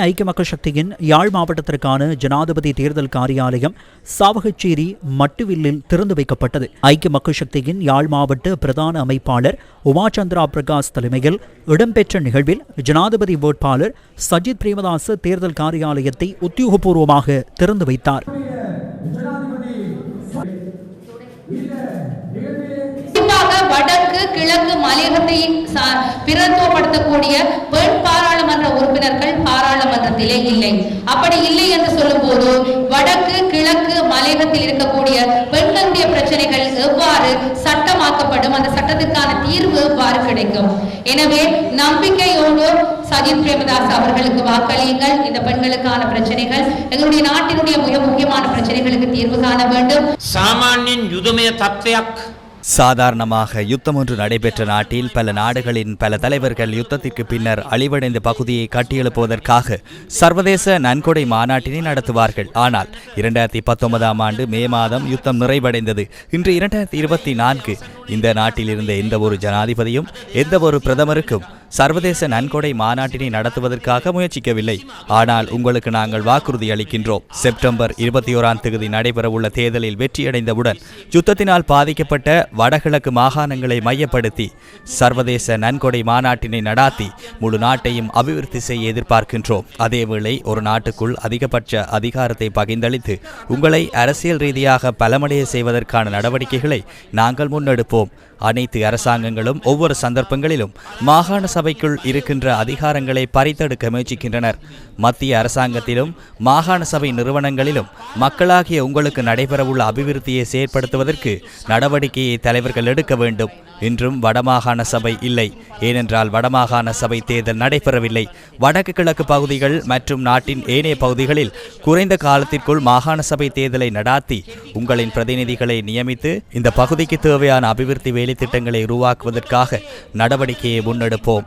ஐக்கிய மக்கள் சக்தியின் யாழ் மாவட்டத்திற்கான ஜனாதிபதி தேர்தல் காரியாலயம் சாவகச்சேரி மட்டுவில்லில் திறந்து வைக்கப்பட்டது. ஐக்கிய மக்கள் சக்தியின் யாழ் மாவட்ட பிரதான அமைப்பாளர் உமாச்சந்திரா பிரகாஷ் தலைமையில் இடம்பெற்ற நிகழ்வில் ஜனாதிபதி வேட்பாளர் சஜித் பிரேமதாச தேர்தல் காரியாலயத்தை உத்தியோகபூர்வமாக திறந்து வைத்தார். வடக்கு கிழக்கு மலையகத்தை சா- உறுப்பினர்கள் பாராளுமன்றத்திலே இல்லை. அப்படி இல்லை என்று சொல்லும் போது வடக்கு கிழக்கு மலையகத்தில் இருக்கக்கூடிய பெண்களுடைய பிரச்சனைகள் எவ்வாறு சட்டமாக்கப்படும் அந்த சட்டத்திற்கான தீர்வு எவ்வாறு கிடைக்கும்? எனவே நம்பிக்கையோடு சஜித் பிரேமதாஸ் அவர்களுக்கு வாக்களியுங்கள். இந்த பெண்களுக்கான பிரச்சனைகள் எங்களுடைய நாட்டினுடைய மிக முக்கியமான பிரச்சனைகளுக்கு தீர்வு காண வேண்டும். சாமானியன் யுதமய தத்துவ சாதாரணமாக யுத்தம் ஒன்று நடைபெற்ற நாட்டில் பல நாடுகளின் பல தலைவர்கள் யுத்தத்திற்கு பின்னர் அழிவடைந்த பகுதியை கட்டியெழுப்புவதற்காக சர்வதேச நன்கொடை மாநாட்டினை நடத்துவார்கள். ஆனால் இரண்டாயிரத்தி பத்தொன்பதாம் ஆண்டு மே மாதம் யுத்தம் நிறைவடைந்தது. இன்று இரண்டாயிரத்தி இருபத்தி நான்கு. இந்த நாட்டில் இருந்த எந்த ஒரு ஜனாதிபதியும் எந்த ஒரு பிரதமருக்கும் சர்வதேச நன்கொடை மாநாட்டினை நடத்துவதற்காக முயற்சிக்கவில்லை. ஆனால் உங்களுக்கு நாங்கள் வாக்குறுதி அளிக்கின்றோம். செப்டம்பர் இருபத்தி ஓராம் தேதி நடைபெறவுள்ள தேர்தலில் வெற்றியடைந்தவுடன் யுத்தத்தினால் பாதிக்கப்பட்ட வடகிழக்கு மாகாணங்களை மையப்படுத்தி சர்வதேச நன்கொடை மாநாட்டினை நடாத்தி முழு நாட்டையும் அபிவிருத்தி செய்ய எதிர்பார்க்கின்றோம். அதேவேளை ஒரு நாட்டுக்குள் அதிகபட்ச அதிகாரத்தை பகிர்ந்தளித்து உங்களை அரசியல் ரீதியாக பலமடைய செய்வதற்கான நடவடிக்கைகளை நாங்கள் முன்னெடுப்போம். அனைத்து அரசாங்கங்களும் ஒவ்வொரு சந்தர்ப்பங்களிலும் மாகாண சபைக்குள் இருக்கின்ற அதிகாரங்களை பறித்தெடுக்க முயற்சிக்கின்றனர். மத்திய அரசாங்கத்திலும் மாகாண சபை நிறுவனங்களிலும் மக்களாகிய உங்களுக்கு நடைபெறவுள்ள அபிவிருத்தியை செயற்படுத்துவதற்கு நடவடிக்கையை தலைவர்கள் எடுக்க வேண்டும். இன்றும் வடமாகாண சபை இல்லை. ஏனென்றால் வடமாகாண சபை தேர்தல் நடைபெறவில்லை. வடக்கு கிழக்கு பகுதிகள் மற்றும் நாட்டின் ஏனைய பகுதிகளில் குறைந்த காலத்திற்குள் மாகாண சபை தேர்தலை நடாத்தி உங்களின் பிரதிநிதிகளை நியமித்து இந்த பகுதிக்கு தேவையான அபிவிருத்தி வேலைத்திட்டங்களை உருவாக்குவதற்காக நடவடிக்கையை முன்னெடுப்போம்.